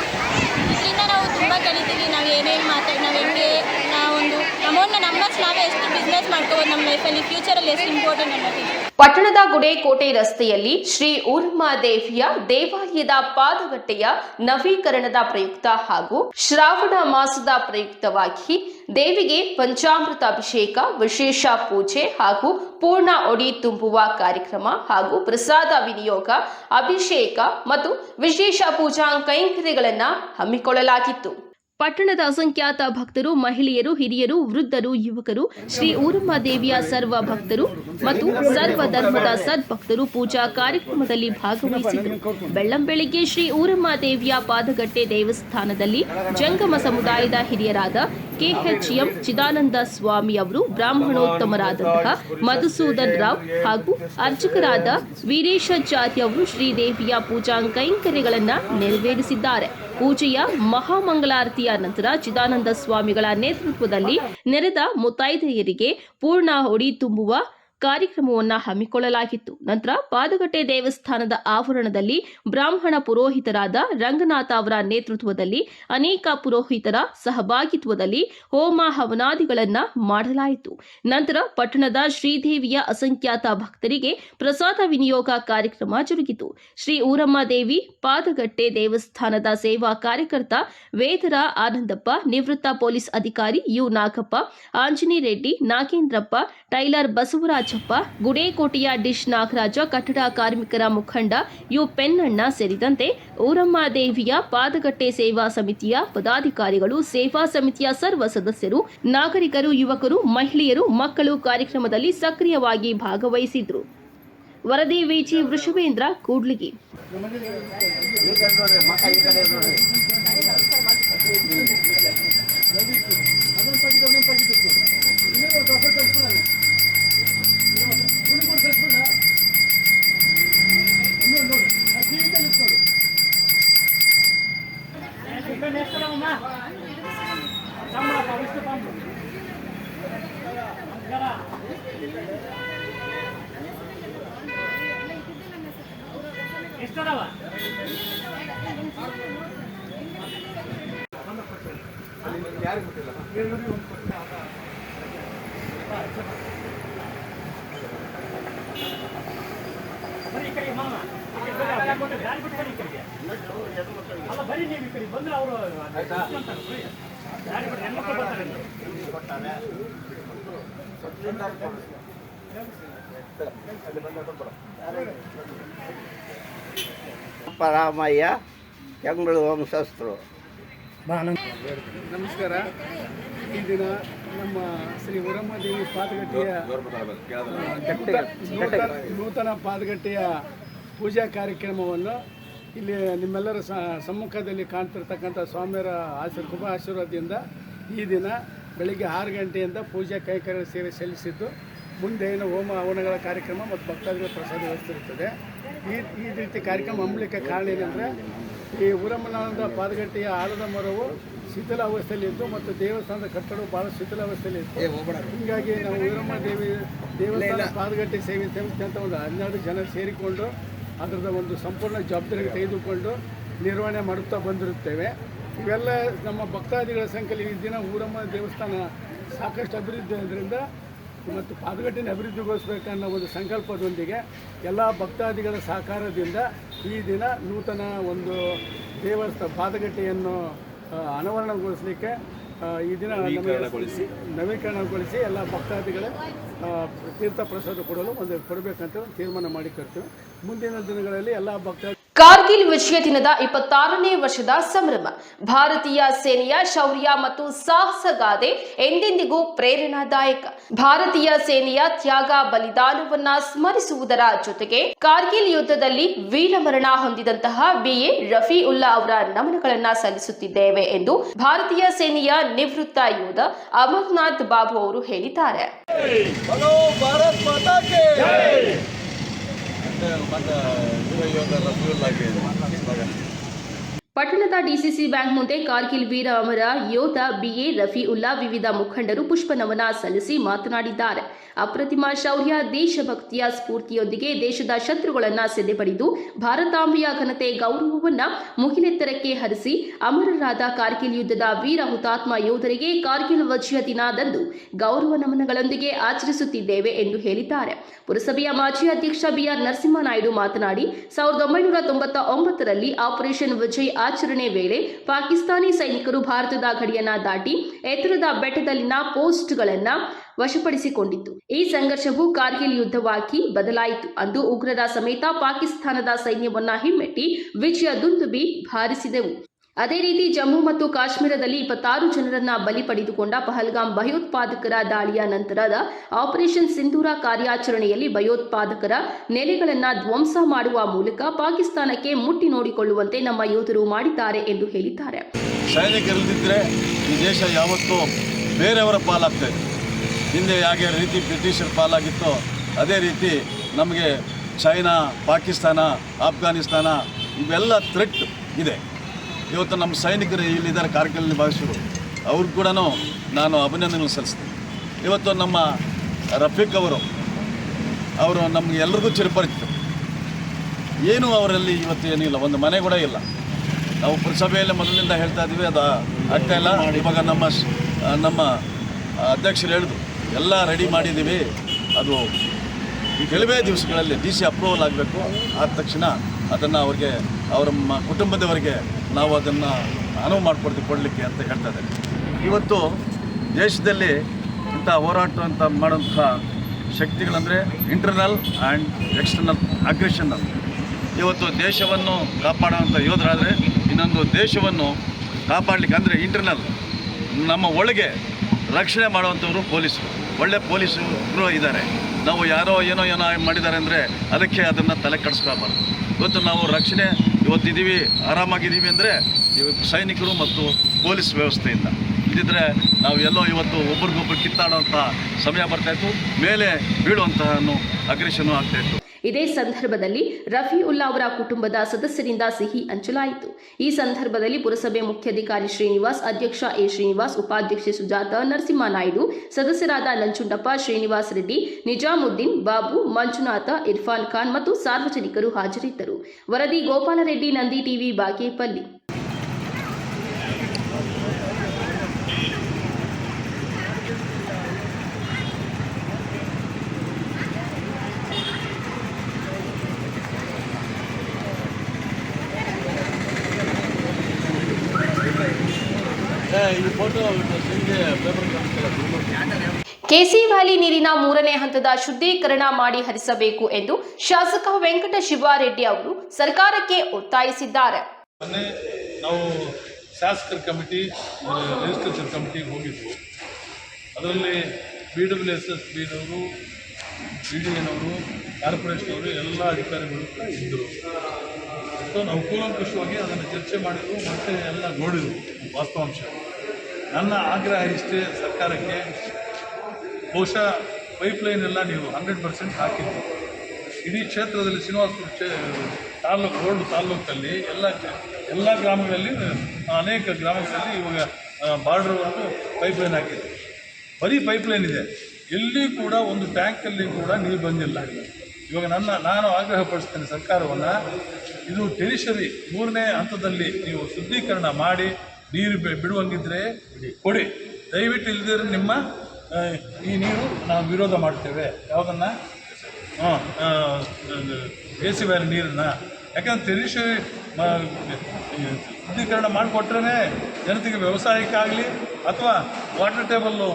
ಇದರಿಂದ ನಾವು ತುಂಬ ಕಲಿತೀವಿ ನಾವು ಏನೇನು ಮಾತಾಡಿ, ನಾವು ಹೆಂಗೆ ನಾವೊಂದು ನಮ್ಮನ್ನ ನಂಬರ್ಸ್ ನಾವೇ ಎಷ್ಟು ಬಿಸ್ನೆಸ್ ಮಾಡ್ಕೋಬೋದು ನಮ್ಮ ಲೈಫಲ್ಲಿ ಫ್ಯೂಚರಲ್ಲಿ ಎಷ್ಟು ಇಂಪಾರ್ಟೆಂಟ್ ಅನ್ನೋದು. ಪಟ್ಟಣದ ಗುಡೇಕೋಟೆ ರಸ್ತೆಯಲ್ಲಿ ಶ್ರೀ ಉರ್ಮಾದೇವಿಯ ದೇವಿಯ ದೇವಾಲಯದ ಪಾದಗಟ್ಟೆಯ ನವೀಕರಣದ ಪ್ರಯುಕ್ತ ಹಾಗೂ ಶ್ರಾವಣ ಮಾಸದ ಪ್ರಯುಕ್ತವಾಗಿ ದೇವಿಗೆ ಪಂಚಾಮೃತ ಅಭಿಷೇಕ, ವಿಶೇಷ ಪೂಜೆ ಹಾಗೂ ಪೂರ್ಣ ಒಡಿ ತುಂಬುವ ಕಾರ್ಯಕ್ರಮ ಹಾಗೂ ಪ್ರಸಾದ ವಿನಿಯೋಗ, ಅಭಿಷೇಕ ಮತ್ತು ವಿಶೇಷ ಪೂಜಾ ಕೈಂಕರ್ಯಗಳನ್ನು ಹಮ್ಮಿಕೊಳ್ಳಲಾಗಿತ್ತು. ಪಟ್ಟಣದ ಅಸಂಖ್ಯಾತ ಭಕ್ತರು, ಮಹಿಳೆಯರು, ಹಿರಿಯರು, ವೃದ್ಧರು, ಯುವಕರು, ಶ್ರೀ ಊರಮ್ಮ ದೇವಿಯ ಸರ್ವ ಭಕ್ತರು ಮತ್ತು ಸರ್ವ ಧರ್ಮದ ಸದ್ಭಕ್ತರು ಪೂಜಾ ಕಾರ್ಯಕ್ರಮದಲ್ಲಿ ಭಾಗವಹಿಸಿದರು. ಬೆಳ್ಳಂಬೆಳಿಗ್ಗೆ ಶ್ರೀ ಊರಮ್ಮ ದೇವಿಯ ಪಾದಗಟ್ಟೆ ದೇವಸ್ಥಾನದಲ್ಲಿ ಜಂಗಮ ಸಮುದಾಯದ ಹಿರಿಯರಾದ ಕೆಎಚ್ಎಂ ಚಿದಾನಂದ ಸ್ವಾಮಿ ಅವರು, ಬ್ರಾಹ್ಮಣೋತ್ತಮರಾದಂತಹ ಮಧುಸೂದನ್ ರಾವ್ ಹಾಗೂ ಅರ್ಚಕರಾದ ವೀರೇಶಾಚಾರ್ಯ ಅವರು ಶ್ರೀದೇವಿಯ ಪೂಜಾ ಕೈಂಕರ್ಯಗಳನ್ನು ನೆರವೇರಿಸಿದ್ದಾರೆ. ಪೂಜೆಯ ಮಹಾಮಂಗಳಾರತಿಯ ನಂತರ ಚಿದಾನಂದ ಸ್ವಾಮಿಗಳ ನೇತೃತ್ವದಲ್ಲಿ ನೆರೆದ ಮುತ್ತೈದೆಯರಿಗೆ ಪೂರ್ಣ ಹೊಡಿ ತುಂಬುವ ಕಾರ್ಯಕ್ರಮವನ್ನು ಹಮ್ಮಿಕೊಳ್ಳಲಾಗಿತ್ತು. ನಂತರ ಪಾದಗಟ್ಟೆ ದೇವಸ್ಥಾನದ ಆವರಣದಲ್ಲಿ ಬ್ರಾಹ್ಮಣ ಪುರೋಹಿತರಾದ ರಂಗನಾಥ ಅವರ ನೇತೃತ್ವದಲ್ಲಿ ಅನೇಕ ಪುರೋಹಿತರ ಸಹಭಾಗಿತ್ವದಲ್ಲಿ ಹೋಮ ಹವನಾದಿಗಳನ್ನ ಮಾಡಲಾಯಿತು. ನಂತರ ಪಟ್ಟಣದ ಶ್ರೀದೇವಿಯ ಅಸಂಖ್ಯಾತ ಭಕ್ತರಿಗೆ ಪ್ರಸಾದ ವಿನಿಯೋಗ ಕಾರ್ಯಕ್ರಮ ಜರುಗಿತು. ಶ್ರೀ ಊರಮ್ಮ ದೇವಿ ಪಾದಗಟ್ಟೆ ದೇವಸ್ಥಾನದ ಸೇವಾ ಕಾರ್ಯಕರ್ತ ವೇದರ ಆನಂದಪ್ಪ, ನಿವೃತ್ತ ಪೊಲೀಸ್ ಅಧಿಕಾರಿ ಯು ನಾಗಪ್ಪ ಆಂಜನಿ ರೆಡ್ಡಿ, ನಾಗೇಂದ್ರಪ್ಪ, ಟೈಲರ್ ಬಸವರಾಜಪ್ಪ ಗುಡೇಕೋಟೆಯ ಡಿಶ್ ನಾಗರಾಜ, ಕಟ್ಟಡ ಕಾರ್ಮಿಕರ ಮುಖಂಡ ಯು ಪೆನ್ನಣ್ಣ ಸೇರಿದಂತೆ ಊರಮ್ಮ ದೇವಿಯ ಪಾದಗಟ್ಟೆ ಸೇವಾ ಸಮಿತಿಯ ಪದಾಧಿಕಾರಿಗಳು, ಸೇವಾ ಸಮಿತಿಯ ಸರ್ವ ಸದಸ್ಯರು, ನಾಗರಿಕರು, ಯುವಕರು, ಮಹಿಳೆಯರು, ಮಕ್ಕಳು ಕಾರ್ಯಕ್ರಮದಲ್ಲಿ ಸಕ್ರಿಯವಾಗಿ ಭಾಗವಹಿಸಿದ್ರು. ವರದಿ ವಿಜಿ ವೃಷಭೇಂದ್ರ, ಕೂಡ್ಲಿಗಿ ಎಷ್ಟದವ ಬರೀ ಈ ಕಡೆ ಮಾಮ ಈ ಕಡೆ ಬರ್ರಿ, ಅವ್ರು ಯಾಕ್ ಬರ್ತಾರೆ? ದಾರಿ ಬಿಟ್ಟು ಬರೀ ಈ ಕಡೆಗೆ. ಅಲ್ಲ ಬರೀ ನೀವು ಈ ಕಡೆ ಬಂದ್ರೆ ಅವರು ದಾರಿ ಬಿಟ್ಟು ಹೆಣ್ಮಕ್ಳು ಬರ್ತಾರೆ ಇಲ್ಲಿ. ಪರಾಮಯ್ಯ ಕೆಂಗಳು ವಂಶಸ್ಥರು? ನಮಸ್ಕಾರ. ಈ ದಿನ ನಮ್ಮ ಶ್ರೀ ಉರಮ್ಮ ದೇವಿ ಪಾದಗಟ್ಟೆಯ ನೂತನ ನೂತನ ಪಾದಗಟ್ಟೆಯ ಪೂಜಾ ಕಾರ್ಯಕ್ರಮವನ್ನು ಇಲ್ಲಿ ನಿಮ್ಮೆಲ್ಲರ ಸಮ್ಮುಖದಲ್ಲಿ ಕಾಣ್ತಿರ್ತಕ್ಕಂಥ ಸ್ವಾಮಿಯರ ಆಶೀರ್ ಕೃಪಾ ಆಶೀರ್ವಾದದಿಂದ ಈ ದಿನ ಬೆಳಿಗ್ಗೆ ಆರು ಗಂಟೆಯಿಂದ ಪೂಜಾ ಕೈಕರ್ಯ ಸೇವೆ ಸಲ್ಲಿಸಿದ್ದು ಮುಂದೆ ಏನು ಹೋಮ ಹವನಗಳ ಕಾರ್ಯಕ್ರಮ ಮತ್ತು ಭಕ್ತಾದಿಗಳ ಪ್ರಸಾದ ವ್ಯವಸ್ಥೆ ಇರುತ್ತದೆ ಈ ಈ ರೀತಿ ಕಾರ್ಯಕ್ರಮ ಹಮ್ಮಲಿಕ್ಕೆ ಕಾರಣ ಏನಂದರೆ ಈ ಊರಮ್ಮನದ ಪಾದಗಟ್ಟೆಯ ಆಲದ ಮರವು ಶಿಥಿಲಾವಸ್ಥೆಯಲ್ಲಿತ್ತು ಮತ್ತು ದೇವಸ್ಥಾನದ ಕಟ್ಟಡವು ಭಾಳ ಶಿಥಿಲ ಅವಸ್ಥೆಯಲ್ಲಿ ಇತ್ತು. ಹೀಗಾಗಿ ನಾವು ಊರಮ್ಮ ದೇವಿ ದೇವಸ್ಥಾನ ಪಾದಗಟ್ಟೆ ಸೇವೆ ಸೇವಿಸಿದಂಥ ಅಂತ ಒಂದು ಹನ್ನೆರಡು ಜನ ಸೇರಿಕೊಂಡು ಅದರದ ಒಂದು ಸಂಪೂರ್ಣ ಜವಾಬ್ದಾರಿ ತೆಗೆದುಕೊಂಡು ನಿರ್ವಹಣೆ ಮಾಡುತ್ತಾ ಬಂದಿರುತ್ತೇವೆ. ಇವೆಲ್ಲ ನಮ್ಮ ಭಕ್ತಾದಿಗಳ ಸಂಖ್ಯೆಯಲ್ಲಿ ಈ ದಿನ ಊರಮ್ಮ ದೇವಸ್ಥಾನ ಸಾಕಷ್ಟು ಅಭಿವೃದ್ಧಿ ಆದ್ದರಿಂದ ಮತ್ತು ಪಾದಗಟ್ಟಿನ ಅಭಿವೃದ್ಧಿಗೊಳಿಸಬೇಕನ್ನೋ ಒಂದು ಸಂಕಲ್ಪದೊಂದಿಗೆ ಎಲ್ಲ ಭಕ್ತಾದಿಗಳ ಸಹಕಾರದಿಂದ ಈ ದಿನ ನೂತನ ಒಂದು ದೇವಸ್ಥ ಪಾದಗಟ್ಟೆಯನ್ನು ಅನಾವರಣಗೊಳಿಸಲಿಕ್ಕೆ ಈ ದಿನ ನವೀಕರಣಗೊಳಿಸಿ. ಎಲ್ಲ ಭಕ್ತಾದಿಗಳ ತೀರ್ಥ ಪ್ರಸಾದ ಕೊಡಲು ಒಂದು ಕೊಡಬೇಕಂತ ತೀರ್ಮಾನ ಮಾಡಿಕೊಡ್ತೇವೆ ಮುಂದಿನ ದಿನಗಳಲ್ಲಿ ಎಲ್ಲ ಭಕ್ತಾದಿ ಕಾರ್ಗಿಲ್ ವಿಜಯ ದಿನದ ಇಪ್ಪತ್ತಾರನೇ ವರ್ಷದ ಸಂಭ್ರಮ. ಭಾರತೀಯ ಸೇನೆಯ ಶೌರ್ಯ ಮತ್ತು ಸಾಹಸಗಾದೆ ಎಂದೆಂದಿಗೂ ಪ್ರೇರಣಾದಾಯಕ. ಭಾರತೀಯ ಸೇನೆಯ ತ್ಯಾಗ ಬಲಿದಾನವನ್ನ ಸ್ಮರಿಸುವುದರ ಜೊತೆಗೆ ಕಾರ್ಗಿಲ್ ಯುದ್ಧದಲ್ಲಿ ವೀರಮರಣ ಹೊಂದಿದಂತಹ ಬಿಎ ರಫಿ ಉಲ್ಲಾ ಅವರ ನಮನಗಳನ್ನ ಸಲ್ಲಿಸುತ್ತಿದ್ದೇವೆ ಎಂದು ಭಾರತೀಯ ಸೇನೆಯ ನಿವೃತ್ತ ಯೋಧ ಅಮರ್ನಾಥ್ ಬಾಬು ಅವರು ಹೇಳಿದ್ದಾರೆ. yo de Rafael Laguerre. ಪಟ್ಟಣದ ಡಿಸಿಸಿ ಬ್ಯಾಂಕ್ ಮುಂದೆ ಕಾರ್ಗಿಲ್ ವೀರ ಅಮರ ಯೋಧ ಬಿಎ ರಫಿಉಲ್ಲಾ ವಿವಿಧ ಮುಖಂಡರು ಪುಷ್ಪನಮನ ಸಲ್ಲಿಸಿ ಮಾತನಾಡಿದ್ದಾರೆ. ಅಪ್ರತಿಮ ಶೌರ್ಯ, ದೇಶಭಕ್ತಿಯ ಸ್ಫೂರ್ತಿಯೊಂದಿಗೆ ದೇಶದ ಶತ್ರುಗಳನ್ನು ಸೆದೆಬಡಿದು ಭಾರತಾಂಬೆಯ ಘನತೆ ಗೌರವವನ್ನು ಮುಗಿಲೆತ್ತರಕ್ಕೆ ಹರಿಸಿ ಅಮರರಾದ ಕಾರ್ಗಿಲ್ ಯುದ್ಧದ ವೀರ ಹುತಾತ್ಮ ಯೋಧರಿಗೆ ಕಾರ್ಗಿಲ್ ವಜ್ರ ದಿನದಂದು ಗೌರವ ನಮನಗಳೊಂದಿಗೆ ಆಚರಿಸುತ್ತಿದ್ದೇವೆ ಎಂದು ಹೇಳಿದ್ದಾರೆ. ಪುರಸಭೆಯ ಮಾಜಿ ಅಧ್ಯಕ್ಷ ಬಿಆರ್ ನರಸಿಂಹನಾಯ್ಡು ಮಾತನಾಡಿ, ಸಾವಿರದ ಒಂಬೈನೂರ ತೊಂಬತ್ತ ಒಂಬತ್ತರಲ್ಲಿ ಆಪರೇಷನ್ ವಿಜಯ್ ಆಚರಣೆ ವೇಳೆ ಪಾಕಿಸ್ತಾನಿ ಸೈನಿಕರು ಭಾರತದ ಗಡಿಯನ್ನ ದಾಟಿ ಎತ್ತರದ ಬೆಟ್ಟದಲ್ಲಿನ ಪೋಸ್ಟ್ಗಳನ್ನ ವಶಪಡಿಸಿಕೊಂಡಿತ್ತು. ಈ ಸಂಘರ್ಷವು ಕಾರ್ಗಿಲ್ ಯುದ್ಧವಾಗಿ ಬದಲಾಯಿತು ಅಂದು ಉಗ್ರರ ಸಮೇತ ಪಾಕಿಸ್ತಾನದ ಸೈನ್ಯವನ್ನ ಹಿಮ್ಮೆಟ್ಟಿ ವಿಜಯ ದುಂದುಬಿ ಭಾರಿಸಿದೆವು. ಅದೇ ರೀತಿ ಜಮ್ಮು ಮತ್ತು ಕಾಶ್ಮೀರದಲ್ಲಿ ಇಪ್ಪತ್ತಾರು ಜನರನ್ನ ಬಲಿ ಪಡೆದುಕೊಂಡ ಪಹಲ್ಗಾಮ್ ಭಯೋತ್ಪಾದಕರ ದಾಳಿಯ ನಂತರದ ಆಪರೇಷನ್ ಸಿಂಧೂರ ಕಾರ್ಯಾಚರಣೆಯಲ್ಲಿ ಭಯೋತ್ಪಾದಕರ ನೆಲೆಗಳನ್ನು ಧ್ವಂಸ ಮಾಡುವ ಮೂಲಕ ಪಾಕಿಸ್ತಾನಕ್ಕೆ ಮುಟ್ಟಿ ನೋಡಿಕೊಳ್ಳುವಂತೆ ನಮ್ಮ ಯೋಧರು ಮಾಡಿದ್ದಾರೆ ಎಂದು ಹೇಳಿದ್ದಾರೆ. ಸೈನಿಕರಿಲ್ಲದಿದ್ದರೆ ಈ ದೇಶ ಯಾವತ್ತೂ ಬೇರೆಯವರ ಪಾಲಾಗ್ತಾ ಹಿಂದೆ ಯಾಕೆ ರೀತಿ ಬ್ರಿಟಿಷರ ಪಾಲಾಗಿತ್ತು ಅದೇ ರೀತಿ ನಮಗೆ ಚೈನಾ, ಪಾಕಿಸ್ತಾನ, ಆಫ್ಘಾನಿಸ್ತಾನ ಇವೆಲ್ಲ ಥ್ರೆಟ್ ಇದೆ. ಇವತ್ತು ನಮ್ಮ ಸೈನಿಕರು ಇಲ್ಲಿದ್ದಾರೆ ಕಾರ್ಯಕ್ರಮದಲ್ಲಿ ಭಾಗಿಸಿದ್ರು ಅವ್ರಿಗೆ ಕೂಡ ನಾನು ಅಭಿನಂದನೆ ಸಲ್ಲಿಸ್ತೀನಿ. ಇವತ್ತು ನಮ್ಮ ರಫೀಕ್ ಅವರು ಅವರು ನಮಗೆ ಎಲ್ರಿಗೂ ಚಿರಪರಿಚಿತರು. ಏನೂ ಅವರಲ್ಲಿ ಇವತ್ತು ಏನಿಲ್ಲ, ಒಂದು ಮನೆ ಕೂಡ ಇಲ್ಲ. ನಾವು ಪುರಸಭೆಯಲ್ಲಿ ಮೊದಲಿಂದ ಹೇಳ್ತಾ ಇದ್ದೀವಿ, ಅದು ಆಗ್ತಾ ಇಲ್ಲ. ಇವಾಗ ನಮ್ಮ ನಮ್ಮ ಅಧ್ಯಕ್ಷರು ಹೇಳಿದ್ರು, ಎಲ್ಲ ರೆಡಿ ಮಾಡಿದ್ದೀವಿ. ಅದು ಕೆಲವೇ ದಿವಸಗಳಲ್ಲಿ ಡಿ ಸಿ ಅಪ್ರೂವಲ್ ಆಗಬೇಕು. ಆದ ತಕ್ಷಣ ಅದನ್ನು ಅವ್ರಿಗೆ, ಅವರ ಕುಟುಂಬದವರಿಗೆ ನಾವು ಅದನ್ನು ಅನುವು ಮಾಡಿಕೊಡ್ತೀವಿ ಕೊಡಲಿಕ್ಕೆ ಅಂತ ಹೇಳ್ತಾ ಇದ್ದಾರೆ. ಇವತ್ತು ದೇಶದಲ್ಲಿ ಇಂಥ ಹೋರಾಟ ಅಂತ ಮಾಡುವಂತಹ ಶಕ್ತಿಗಳಂದರೆ ಇಂಟರ್ನಲ್ ಆ್ಯಂಡ್ ಎಕ್ಸ್ಟರ್ನಲ್ ಅಗ್ರೆಷನ್ ಅಂತ. ಇವತ್ತು ದೇಶವನ್ನು ಕಾಪಾಡುವಂಥ ಯೋಧರಾದರೆ ಇನ್ನೊಂದು ದೇಶವನ್ನು ಕಾಪಾಡಲಿಕ್ಕೆ ಅಂದರೆ ಇಂಟರ್ನಲ್ ನಮ್ಮ ಒಳಗೆ ರಕ್ಷಣೆ ಮಾಡುವಂಥವ್ರು ಪೊಲೀಸರು. ಒಳ್ಳೆ ಪೊಲೀಸರು ಇದ್ದಾರೆ. ನಾವು ಯಾರೋ ಏನೋ ಏನೋ ಮಾಡಿದ್ದಾರೆ ಅಂದರೆ ಅದಕ್ಕೆ ಅದನ್ನು ತಲೆ ಕೆಡಿಸ್ಕೋಬಾರ್ದು ಇವತ್ತು ನಾವು ರಕ್ಷಣೆ ಇವತ್ತಿದ್ದೀವಿ, ಆರಾಮಾಗಿದ್ದೀವಿ ಅಂದರೆ ಸೈನಿಕರು ಮತ್ತು ಪೊಲೀಸ್ ವ್ಯವಸ್ಥೆಯಿಂದ. ಇದ್ದಿದ್ದರೆ ನಾವು ಎಲ್ಲೋ ಇವತ್ತು ಒಬ್ರಿಗೊಬ್ರು ಕಿತ್ತಾಡೋವಂಥ ಸಮಯ ಬರ್ತಾಯಿತ್ತು ಮೇಲೆ ಬೀಳುವಂತಹ ಅಗ್ರೆಷನು ಆಗ್ತಾಯಿತ್ತು ಇದೇ ಸಂದರ್ಭದಲ್ಲಿ ರಫಿ ಉಲ್ಲಾ ಅವರ ಕುಟುಂಬದ ಸದಸ್ಯರಿಂದ ಸಿಹಿ ಹಂಚಲಾಯಿತು. ಈ ಸಂದರ್ಭದಲ್ಲಿ ಪುರಸಭೆ ಮುಖ್ಯಾಧಿಕಾರಿ ಶ್ರೀನಿವಾಸ್, ಅಧ್ಯಕ್ಷ ಎ. ಶ್ರೀನಿವಾಸ್, ಉಪಾಧ್ಯಕ್ಷೆ ಸುಜಾತ, ನರಸಿಂಹನಾಯ್ಡು, ಸದಸ್ಯರಾದ ನಂಜುಂಡಪ್ಪ, ಶ್ರೀನಿವಾಸ್ ರೆಡ್ಡಿ, ನಿಜಾಮುದ್ದೀನ್, ಬಾಬು, ಮಂಜುನಾಥ, ಇರ್ಫಾನ್ ಖಾನ್ ಮತ್ತು ಸಾರ್ವಜನಿಕರು ಹಾಜರಿದ್ದರು. ವರದಿ Gopalreddy, Nandi TV, Bagepalli. KC valley ನೀರಿನ ಮೂರನೇ ಹಂತದ ಶುದ್ಧೀಕರಣ ಮಾಡಿ ಹರಿಸಬೇಕು ಎಂದು ಶಾಸಕ ವೆಂಕಟ ಶಿವಾರೆಡ್ಡಿ ಅವರು ಸರ್ಕಾರಕ್ಕೆ ಒತ್ತಾಯಿಸಿದ್ದಾರೆ. ನಾವು ಶಾಸಕರ ಕಮಿಟಿ ಲೆಜಿಸ್ಲೇಚರ್ ಕಮಿಟಿಗೆ ಹೋಗಿದ್ವು. ಅದರಲ್ಲಿ ಬಿ ಡಬ್ಲ್ಯೂ ಎಸ್ ಎಸ್ ಬಿದವರು ಬಿ ಡಿ ಎನವರು ಕಾರ್ಪೊರೇಷನವರು, ಎಲ್ಲ ಅಧಿಕಾರಿಗಳು ಇದ್ದರು. ಸೊ ನಾವು ಕೂಲಂಕುಷವಾಗಿ ಅದನ್ನು ಚರ್ಚೆ ಮಾಡಿದ್ರು ಮತ್ತೆ ಎಲ್ಲ ನೋಡಿದ್ರು ವಾಸ್ತವಾಂಶ. ನನ್ನ ಆಗ್ರಹ ಇಷ್ಟೇ ಸರ್ಕಾರಕ್ಕೆ. ಬಹುಶಃ ಪೈಪ್ಲೈನ್ ಎಲ್ಲ ನೀವು ಹಂಡ್ರೆಡ್ ಪರ್ಸೆಂಟ್ ಹಾಕಿದ್ದು ಇಡೀ ಕ್ಷೇತ್ರದಲ್ಲಿ ಶ್ರೀನಿವಾಸಪುರ ತಾಲೂಕು, ರೋಡ್ ತಾಲೂಕಲ್ಲಿ ಎಲ್ಲ ಎಲ್ಲ ಗ್ರಾಮಗಳಲ್ಲಿ, ಅನೇಕ ಗ್ರಾಮಗಳಲ್ಲಿ ಇವಾಗ ಬಾರ್ಡ್ರ್ವರೆಗೂ ಪೈಪ್ಲೈನ್ ಹಾಕಿದೆ ಬರೀ ಪೈಪ್ಲೈನ್ ಇದೆ. ಎಲ್ಲಿ ಕೂಡ ಒಂದು ಟ್ಯಾಂಕಲ್ಲಿ ಕೂಡ ನೀರು ಬಂದಿಲ್ಲ. ಇವಾಗ ನನ್ನ, ನಾನು ಆಗ್ರಹ ಪಡಿಸ್ತೇನೆ ಸರ್ಕಾರವನ್ನು. ಇದು ಟೆರಿಷರಿ ಮೂರನೇ ಹಂತದಲ್ಲಿ ನೀವು ಶುದ್ಧೀಕರಣ ಮಾಡಿ ನೀರು ಬಿ- ಬಿಡುವಂಗಿದ್ರೆ ಕೊಡಿ. ದಯವಿಟ್ಟು ಇಲ್ಲದಿದ್ರೆ ನಿಮ್ಮ ಈ ನೀರು ನಾವು ವಿರೋಧ ಮಾಡ್ತೇವೆ. ಯಾವುದನ್ನು? ಹಾಂ ವ್ಯಾಲಿ ನೀರನ್ನು. ಯಾಕಂದ್ರೆ ತೆರಿಸಿ ಶುದ್ಧೀಕರಣ ಮಾಡಿಕೊಟ್ರೇ ಜನತೆಗೆ ವ್ಯವಸಾಯಕ್ಕಾಗಲಿ ಅಥವಾ ವಾಟರ್ ಟೇಬಲ್ಲು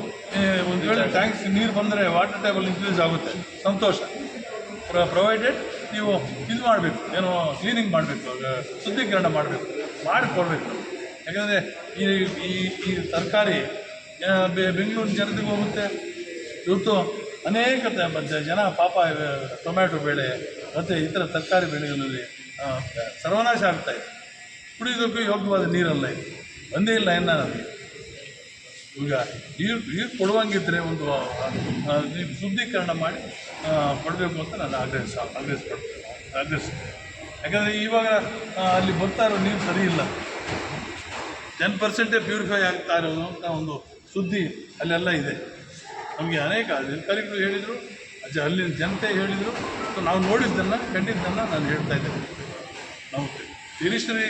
ಒಂದು ವೇಳೆ ಟ್ಯಾಂಕ್ಸ್ ನೀರು ಬಂದರೆ ವಾಟರ್ ಟೇಬಲ್ ಇನ್ಕ್ರೀಸ್ ಆಗುತ್ತೆ. ಸಂತೋಷ. ಪ್ರೊವೈಡೆಡ್ ನೀವು ಇದು ಮಾಡಬೇಕು. ಏನು ಕ್ಲೀನಿಂಗ್ ಮಾಡಬೇಕು ಶುದ್ಧೀಕರಣ ಮಾಡಬೇಕು. ಮಾಡಿಕೊಡ್ಬೇಕು. ಯಾಕಂದರೆ ಈ ಈ ಈ ತರಕಾರಿ ಬೆಂಗಳೂರು ಜನತೆಗೆ ಹೋಗುತ್ತೆ. ಇವತ್ತು ಅನೇಕ ಮತ್ತೆ ಜನ ಪಾಪ ಟೊಮ್ಯಾಟೊ ಬೆಳೆ, ಮತ್ತು ಇತರ ತರಕಾರಿ ಬೆಳೆಗಳಲ್ಲಿ ಸರ್ವನಾಶ ಆಗ್ತಾ ಇದೆ. ಕುಡಿಯೋದಕ್ಕೂ ಯೋಗ್ಯವಾದ ನೀರಲ್ಲ ಇದು. ಒಂದೇ ಇಲ್ಲ ಎನ್ನ ನಮಗೆ. ಈಗ ನೀರು ನೀರು ಕೊಡುವಂಗಿದ್ರೆ ಒಂದು ಶುದ್ಧೀಕರಣ ಮಾಡಿ ಕೊಡಬೇಕು ಅಂತ ನಾನು ಆಗ್ರಹಿಸ ಆಗ್ರಹಿಸ್ಕೊಡ್ತೇನೆ ಆಗ್ರಹಿಸ್ತೀನಿ. ಯಾಕಂದರೆ ಇವಾಗ ಅಲ್ಲಿ ಬರ್ತಾ ಇರೋ ನೀರು ಸರಿ ಇಲ್ಲ. ಟೆನ್ ಪರ್ಸೆಂಟೇ ಪ್ಯೂರಿಫೈ ಆಗ್ತಾ ಇರೋದು ಅಂತ ಒಂದು ಸುದ್ದಿ ಅಲ್ಲೆಲ್ಲ ಇದೆ. ನಮಗೆ ಅನೇಕ ಅಧಿಕಾರಿಗಳು ಹೇಳಿದರು, ಅಜ್ಜ ಅಲ್ಲಿನ ಜನತೆ ಹೇಳಿದರು. ಸೊ ನಾವು ನೋಡಿದ್ದನ್ನು, ಕಂಡಿದ್ದನ್ನು ನಾನು ಹೇಳ್ತಾ ಇದ್ದೇನೆ. ನಾವು ಮಿನಿಸ್ಟ್ರಿ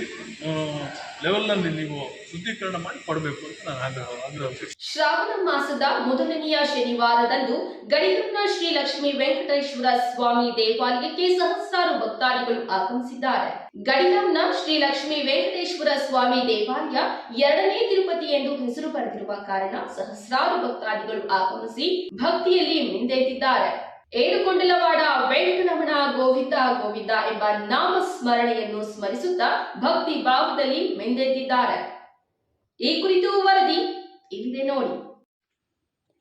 ಲೆವೆಲ್ನಲ್ಲಿ ನೀವು ಶುದ್ಧೀಕರಣ ಮಾಡಿ ಕೊಡಬೇಕು ಅಂತ ನಾನು ಆಗ್ರಹ ಆಗ್ರಹ ಶ್ರಾವಣ ಮಾಸದ ಮೊದಲನೆಯ ಶನಿವಾರದಂದು ಗಡಿಯೂರಿನ ಶ್ರೀ ಲಕ್ಷ್ಮೀ ವೆಂಕಟೇಶ್ವರ ಸ್ವಾಮಿ ದೇವಾಲಯಕ್ಕೆ ಸಹಸ್ರಾರು ಭಕ್ತಾದಿಗಳು ಆಗಮಿಸಿದ್ದಾರೆ. ಗಡಿಗಂನ ಶ್ರೀ ಲಕ್ಷ್ಮೀ ವೆಂಕಟೇಶ್ವರ ಸ್ವಾಮಿ ದೇವಾಲಯ ಎರಡನೇ ತಿರುಪತಿ ಎಂದು ಹೆಸರು ಪಡೆದಿರುವ ಕಾರಣ ಸಹಸ್ರಾರು ಭಕ್ತಾದಿಗಳು ಆಗಮಿಸಿ ಭಕ್ತಿಯಲ್ಲಿ ಮಿಂದೆದ್ದಿದ್ದಾರೆ ಏಳುಕೊಂಡಲವಾಡ ವೆಂಕಟರಮಣ ಗೋವಿಂದ ಗೋವಿಂದ ಎಂಬ ನಾಮ ಸ್ಮರಣೆಯನ್ನು ಸ್ಮರಿಸುತ್ತಾ ಭಕ್ತಿ ಭಾವದಲ್ಲಿ ಮೆಂದೆದ್ದಿದ್ದಾರೆ ಈ ಕುರಿತು ವರದಿ ಇಲ್ಲಿದೆ ನೋಡಿ.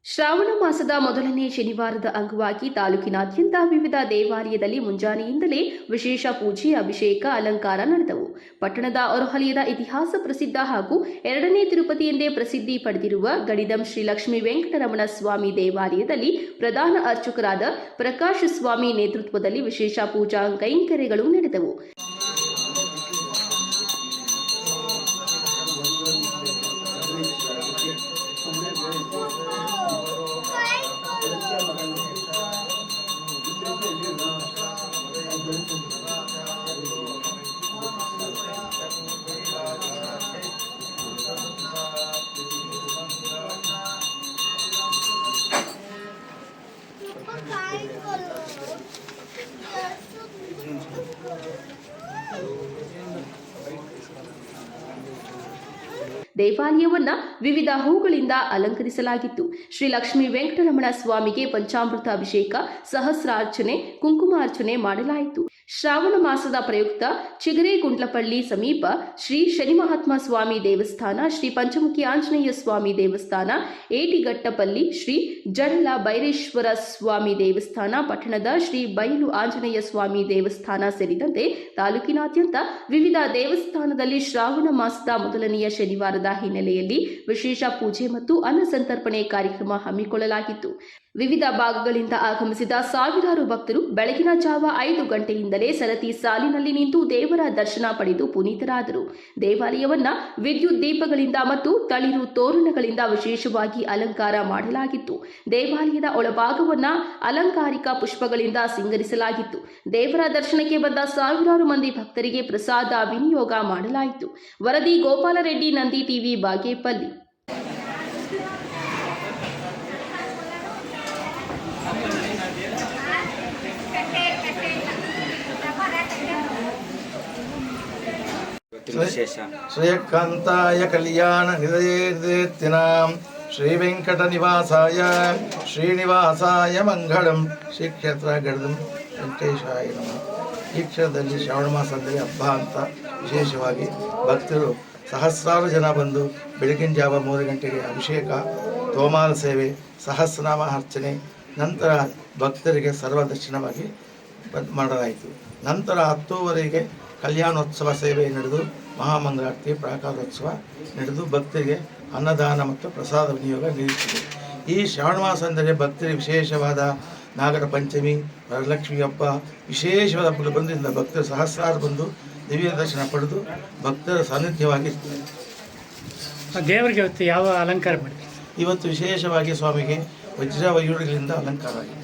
ಶ್ರಾವಣ ಮಾಸದ ಮೊದಲನೇ ಶನಿವಾರದ ಅಂಗವಾಗಿ ತಾಲೂಕಿನಾದ್ಯಂತ ವಿವಿಧ ದೇವಾಲಯದಲ್ಲಿ ಮುಂಜಾನೆಯಿಂದಲೇ ವಿಶೇಷ ಪೂಜೆ, ಅಭಿಷೇಕ, ಅಲಂಕಾರ ನಡೆದವು. ಪಟ್ಟಣದ ಹೊರವಲಯದ ಇತಿಹಾಸ ಪ್ರಸಿದ್ಧ ಹಾಗೂ ಎರಡನೇ ತಿರುಪತಿ ಎಂದೇ ಪ್ರಸಿದ್ಧಿ ಪಡೆದಿರುವ ಗಡಿದಂ ಶ್ರೀ ಲಕ್ಷ್ಮೀ ವೆಂಕಟರಮಣ ಸ್ವಾಮಿ ದೇವಾಲಯದಲ್ಲಿ ಪ್ರಧಾನ ಅರ್ಚಕರಾದ ಪ್ರಕಾಶ್ ಸ್ವಾಮಿ ನೇತೃತ್ವದಲ್ಲಿ ವಿಶೇಷ ಪೂಜಾ ಕೈಂಕರ್ಯಗಳು ನಡೆದವು. ದೇವಾಲಯವನ್ನ ವಿವಿಧ ಹೂಗಳಿಂದ ಅಲಂಕರಿಸಲಾಗಿತ್ತು. ಶ್ರೀ ಲಕ್ಷ್ಮೀ ವೆಂಕಟರಮಣ ಸ್ವಾಮಿಗೆ ಪಂಚಾಮೃತ ಅಭಿಷೇಕ ಸಹಸ್ರಾರ್ಚನೆ, ಕುಂಕುಮಾರ್ಚನೆ ಮಾಡಲಾಯಿತು. ಶ್ರಾವಣ ಮಾಸದ ಪ್ರಯುಕ್ತ ಚಿಗರೇಗುಂಡ್ಲಪಳ್ಳಿ ಸಮೀಪ ಶ್ರೀ ಶನಿ ಮಹಾತ್ಮ ಸ್ವಾಮಿ ದೇವಸ್ಥಾನ, ಶ್ರೀ ಪಂಚಮುಖಿ ಆಂಜನೇಯ ಸ್ವಾಮಿ ದೇವಸ್ಥಾನ, ಏಟಿಗಟ್ಟಪಲ್ಲಿ ಶ್ರೀ ಜಡಲ ಬೈರೇಶ್ವರ ಸ್ವಾಮಿ ದೇವಸ್ಥಾನ, ಪಟ್ಟಣದ ಶ್ರೀ ಬಯಲು ಆಂಜನೇಯ ಸ್ವಾಮಿ ದೇವಸ್ಥಾನ ಸೇರಿದಂತೆ ತಾಲೂಕಿನಾದ್ಯಂತ ವಿವಿಧ ದೇವಸ್ಥಾನದಲ್ಲಿ ಶ್ರಾವಣ ಮಾಸದ ಮೊದಲನೆಯ ಶನಿವಾರದ ಹಿನ್ನೆಲೆಯಲ್ಲಿ ವಿಶೇಷ ಪೂಜೆ ಮತ್ತು ಅನ್ನಸಂತರ್ಪಣೆ ಕಾರ್ಯಕ್ರಮ ಹಮ್ಮಿಕೊಳ್ಳಲಾಗಿತ್ತು. ವಿವಿಧ ಭಾಗಗಳಿಂದ ಆಗಮಿಸಿದ ಸಾವಿರಾರು ಭಕ್ತರು ಬೆಳಗಿನ ಜಾವ ಐದು ಗಂಟೆಯಿಂದಲೇ ಸರತಿ ಸಾಲಿನಲ್ಲಿ ನಿಂತು ದೇವರ ದರ್ಶನ ಪಡೆದು ಪುನೀತರಾದರು. ದೇವಾಲಯವನ್ನ ವಿದ್ಯುತ್ ದೀಪಗಳಿಂದ ಮತ್ತು ತಳಿರು ತೋರಣಗಳಿಂದ ವಿಶೇಷವಾಗಿ ಅಲಂಕಾರ ಮಾಡಲಾಗಿತ್ತು. ದೇವಾಲಯದ ಒಳಭಾಗವನ್ನ ಅಲಂಕಾರಿಕ ಪುಷ್ಪಗಳಿಂದ ಸಿಂಗರಿಸಲಾಗಿತ್ತು. ದೇವರ ದರ್ಶನಕ್ಕೆ ಬಂದ ಸಾವಿರಾರು ಮಂದಿ ಭಕ್ತರಿಗೆ ಪ್ರಸಾದ, ವಿನಿಯೋಗ ಮಾಡಲಾಯಿತು. ವರದಿ ಗೋಪಾಲರೆಡ್ಡಿ, ನಂದಿ ಟಿವಿ, ಬಾಗೇಪಲ್ಲಿ. ಶ್ರೇಯಕಾಂತಾಯ ಕಲ್ಯಾಣ ನಿಲಯೇ ಶ್ರೀ ವೆಂಕಟ ನಿವಾಸಾಯ ಶ್ರೀನಿವಾಸಾಯ ಮಂಗಳಂ. ಶ್ರೀಕ್ಷೇತ್ರ ಗಡದಂ ವೆಂಕಟೇಶಾಯ ನಮಃ. ಈ ಕ್ಷೇತ್ರದಲ್ಲಿ ಶ್ರಾವಣ ಮಾಸದಲ್ಲಿ ಹಬ್ಬ ಅಂತ ವಿಶೇಷವಾಗಿ ಭಕ್ತರು ಸಹಸ್ರಾರು ಜನ ಬಂದು ಬೆಳಗಿನ ಜಾವ ಮೂರು ಗಂಟೆಗೆ ಅಭಿಷೇಕ ತೋಮಾಲ ಸೇವೆ ಸಹಸ್ರನಾಮ ಅರ್ಚನೆ ನಂತರ ಭಕ್ತರಿಗೆ ಸರ್ವದರ್ಶನವಾಗಿ ಮಾಡಲಾಯಿತು. ನಂತರ ಹತ್ತೂವರೆಗೆ ಕಲ್ಯಾಣೋತ್ಸವ ಸೇವೆ ನಡೆದು ಮಹಾಮಂಗಳಾರತಿ ಪ್ರಾಕಾರೋತ್ಸವ ನಡೆದು ಭಕ್ತರಿಗೆ ಅನ್ನದಾನ ಮತ್ತು ಪ್ರಸಾದ ವಿನಿಯೋಗ ನೀಡುತ್ತಿದೆ. ಈ ಶ್ರಾವಣ ಮಾಸ ಅಂದರೆ ಭಕ್ತರಿಗೆ ವಿಶೇಷವಾದ ನಾಗರ ಪಂಚಮಿ ವರಲಕ್ಷ್ಮಿ ಹಬ್ಬ ವಿಶೇಷವಾದ ಹಬ್ಬಗಳು ಬಂದರಿಂದ ಭಕ್ತರು ಸಹಸ್ರಾರು ಬಂದು ದಿವ್ಯ ದರ್ಶನ ಪಡೆದು ಭಕ್ತರ ಸಾನ್ನಿಧ್ಯವಾಗಿ ದೇವರಿಗೆ ಇವತ್ತು ಯಾವ ಅಲಂಕಾರ ಮಾಡಿ ಇವತ್ತು ವಿಶೇಷವಾಗಿ ಸ್ವಾಮಿಗೆ ವಜ್ರ ವೈಯೂರುಗಳಿಂದ ಅಲಂಕಾರ ಆಗಿದೆ.